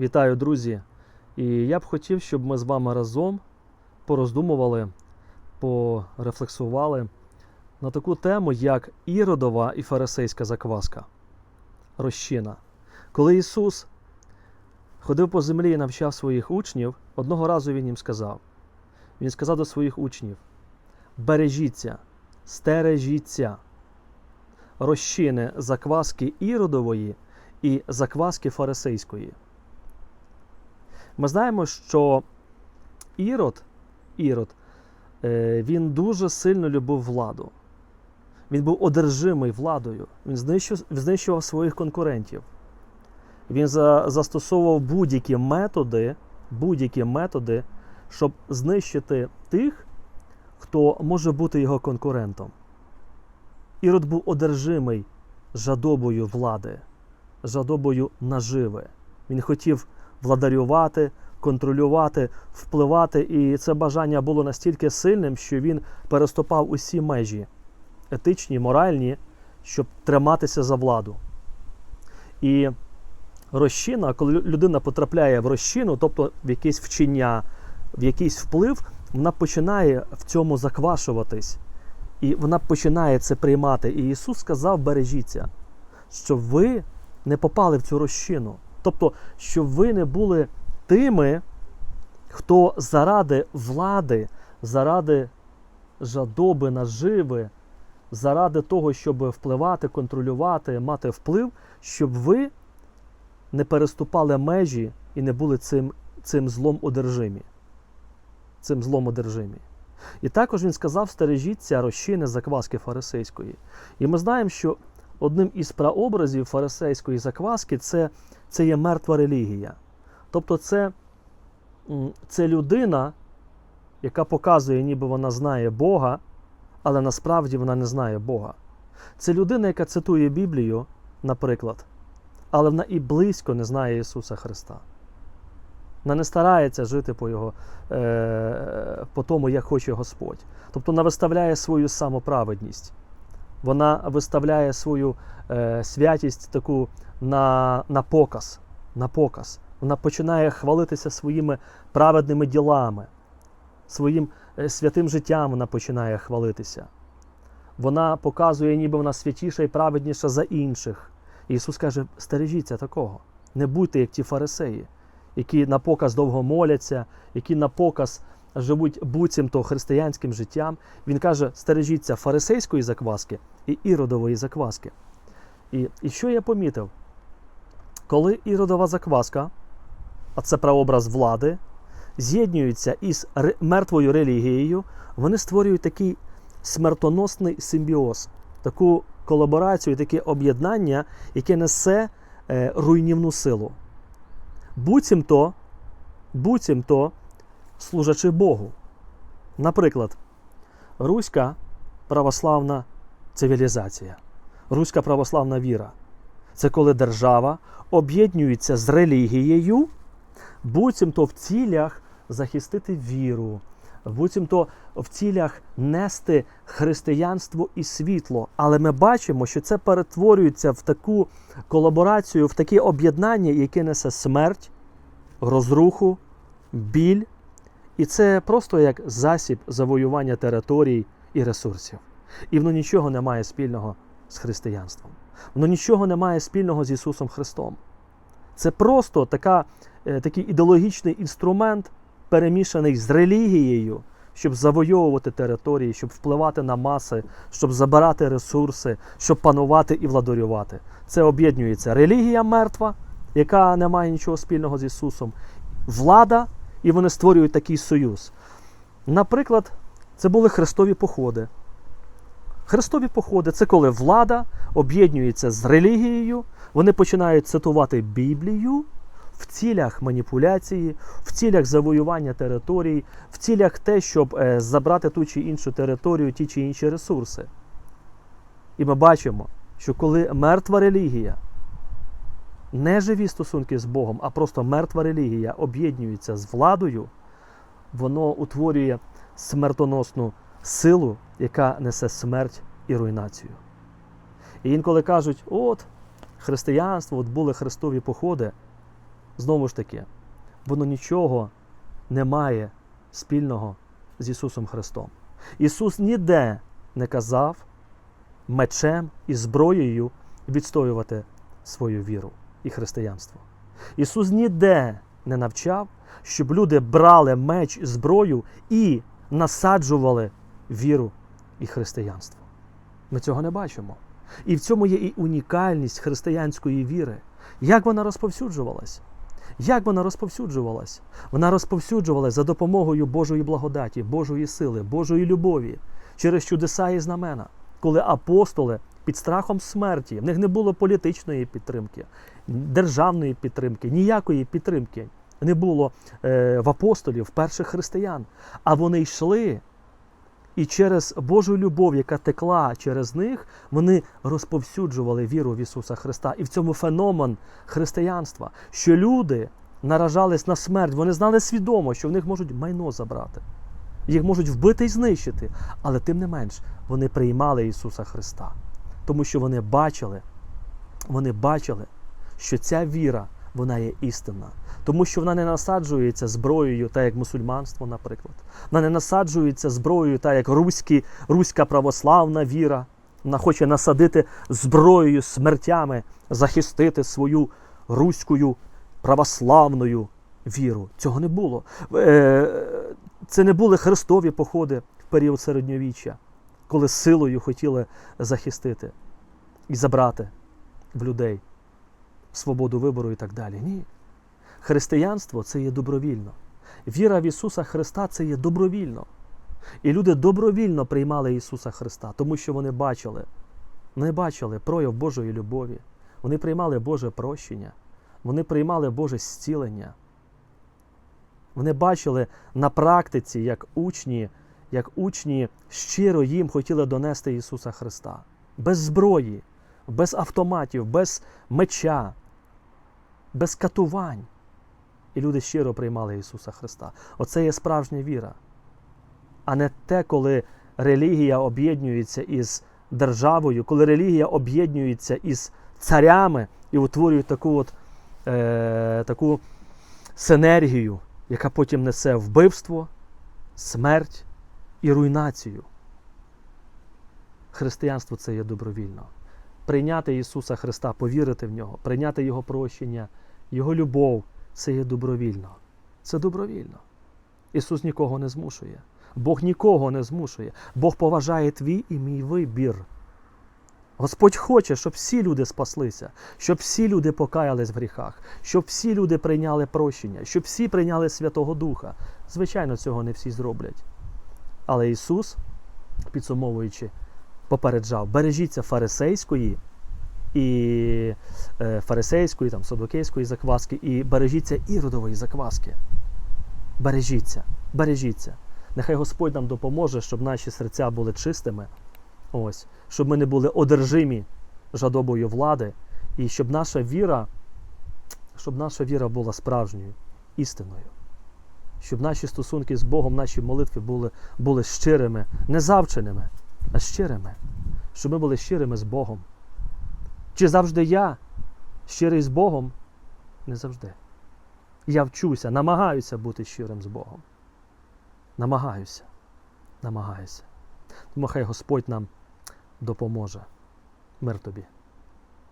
Вітаю, друзі! І я б хотів, щоб ми з вами разом пороздумували, порефлексували на таку тему, як іродова і фарисейська закваска. Розчина. Коли Ісус ходив по землі і навчав своїх учнів, одного разу Він їм сказав: Він сказав до своїх учнів: бережіться, стережіться, розчини закваски іродової і закваски фарисейської. Ми знаємо, що Ірод, Ірод е, він дуже сильно любив владу. Він був одержимий владою. Він знищив, знищував своїх конкурентів. Він за, застосовував будь-які методи, будь-які методи, щоб знищити тих, хто може бути його конкурентом. Ірод був одержимий жадобою влади, жадобою наживи. Він хотів владарювати, контролювати, впливати, і це бажання було настільки сильним, що він переступав усі межі етичні, моральні, щоб триматися за владу. І розчина, коли людина потрапляє в розчину, тобто в якесь вчення, в якийсь вплив, вона починає в цьому заквашуватись. І вона починає це приймати. І Ісус сказав: бережіться, щоб ви не попали в цю розчину. Тобто, щоб ви не були тими, хто заради влади, заради жадоби, наживи, заради того, щоб впливати, контролювати, мати вплив, щоб ви не переступали межі і не були цим, цим злом одержимі. Цим злом одержимі. І також він сказав: стережіться розчини закваски фарисейської. І ми знаємо, що одним із прообразів фарисейської закваски це, це є мертва релігія. Тобто, це, це людина, яка показує, ніби вона знає Бога, але насправді вона не знає Бога. Це людина, яка цитує Біблію, наприклад, але вона і близько не знає Ісуса Христа. Вона не старається жити по його, е, по тому, як хоче Господь. Тобто вона виставляє свою самоправедність. Вона виставляє свою е, святість таку на, на показ. На показ. Вона починає хвалитися своїми праведними ділами, своїм е, святим життям вона починає хвалитися. Вона показує, ніби вона святіша і праведніша за інших. І Ісус каже: стережіться такого. Не будьте як ті фарисеї, які на показ довго моляться, які на показ живуть буцімто християнським життям. Він каже: стережіться фарисейської закваски і іродової закваски. І, і що я помітив? Коли іродова закваска, а це прообраз влади, з'єднуються із мертвою релігією, вони створюють такий смертоносний симбіоз, таку колаборацію, таке об'єднання, яке несе е, руйнівну силу. Буцімто, буцімто служачи Богу. Наприклад, Руська православна цивілізація, Руська православна віра. Це коли держава об'єднується з релігією, буцімто в цілях захистити віру, буцімто в цілях нести християнство і світло. Але ми бачимо, що це перетворюється в таку колаборацію, в таке об'єднання, яке несе смерть, розруху, біль. І це просто як засіб завоювання територій і ресурсів. І воно нічого не має спільного з християнством. Воно нічого не має спільного з Ісусом Христом. Це просто така, е, такий ідеологічний інструмент, перемішаний з релігією, щоб завойовувати території, щоб впливати на маси, щоб забирати ресурси, щоб панувати і владарювати. Це об'єднується релігія мертва, яка не має нічого спільного з Ісусом, влада, і вони створюють такий союз. Наприклад, це були хрестові походи. Хрестові походи це коли влада об'єднується з релігією, вони починають цитувати Біблію в цілях маніпуляції, в цілях завоювання територій, в цілях те, щоб е, забрати ту чи іншу територію, ті чи інші ресурси. І ми бачимо, що коли мертва релігія, не живі стосунки з Богом, а просто мертва релігія об'єднується з владою, воно утворює смертоносну силу, яка несе смерть і руйнацію. І інколи кажуть, от християнство, от були хрестові походи. знову ж таки, воно нічого не має спільного з Ісусом Христом. Ісус ніде не казав мечем і зброєю відстоювати свою віру і християнство. Ісус ніде не навчав, щоб люди брали меч і зброю і насаджували віру і християнство. Ми цього не бачимо. І в цьому є і унікальність християнської віри. Як вона розповсюджувалась? Як вона розповсюджувалась? Вона розповсюджувалась за допомогою Божої благодаті, Божої сили, Божої любові, через чудеса і знамена, коли апостоли під страхом смерті, в них не було політичної підтримки, державної підтримки, ніякої підтримки не було е, в апостолів, перших християн. А вони йшли і через Божу любов, яка текла через них, вони розповсюджували віру в Ісуса Христа. І в цьому феномен християнства, що люди наражались на смерть, вони знали свідомо, що в них можуть майно забрати, їх можуть вбити і знищити. Але тим не менш, вони приймали Ісуса Христа, тому що вони бачили, вони бачили, що ця віра. Вона є істинна, тому що вона не насаджується зброєю, так як мусульманство, наприклад. Вона не насаджується зброєю, так як руські, руська православна віра. Вона хоче насадити зброєю смертями, захистити свою руською православною віру. Цього не було. Е, Це не були хрестові походи в період середньовіччя, коли силою хотіли захистити і забрати в людей свободу вибору і так далі. Ні. Християнство це є добровільно. Віра в Ісуса Христа це є добровільно. І люди добровільно приймали Ісуса Христа, тому що вони бачили, вони бачили прояв Божої любові, вони приймали Боже прощення, вони приймали Боже зцілення. Вони бачили на практиці, як учні, як учні щиро їм хотіли донести Ісуса Христа. Без зброї, без автоматів, без меча, без катувань. І люди щиро приймали Ісуса Христа. Оце є справжня віра. А не те, коли релігія об'єднується із державою, коли релігія об'єднується із царями і утворює таку от, е, таку синергію, яка потім несе вбивство, смерть і руйнацію. Християнство це є добровільно. Прийняти Ісуса Христа, повірити в Нього, прийняти Його прощення, Його любов це є добровільно. Це добровільно. Ісус нікого не змушує. Бог нікого не змушує. Бог поважає твій і мій вибір. Господь хоче, щоб всі люди спаслися, щоб всі люди покаялись в гріхах, щоб всі люди прийняли прощення, щоб всі прийняли Святого Духа. Звичайно, цього не всі зроблять. Але Ісус, підсумовуючи, попереджав: бережіться фарисейської і е, фарисейської, там, садокейської закваски, і бережіться іродової закваски. Бережіться, бережіться. Нехай Господь нам допоможе, щоб наші серця були чистими, ось, щоб ми не були одержимі жадобою влади, і щоб наша віра, щоб наша віра була справжньою, істинною. Щоб наші стосунки з Богом, наші молитви були, були щирими, не завченими, а щирими. Щоб ми були щирими з Богом. Чи завжди я щирий з Богом? Не завжди. Я вчуся, намагаюся бути щирим з Богом. Намагаюся. Намагаюся. Тому хай Господь нам допоможе. Мир тобі.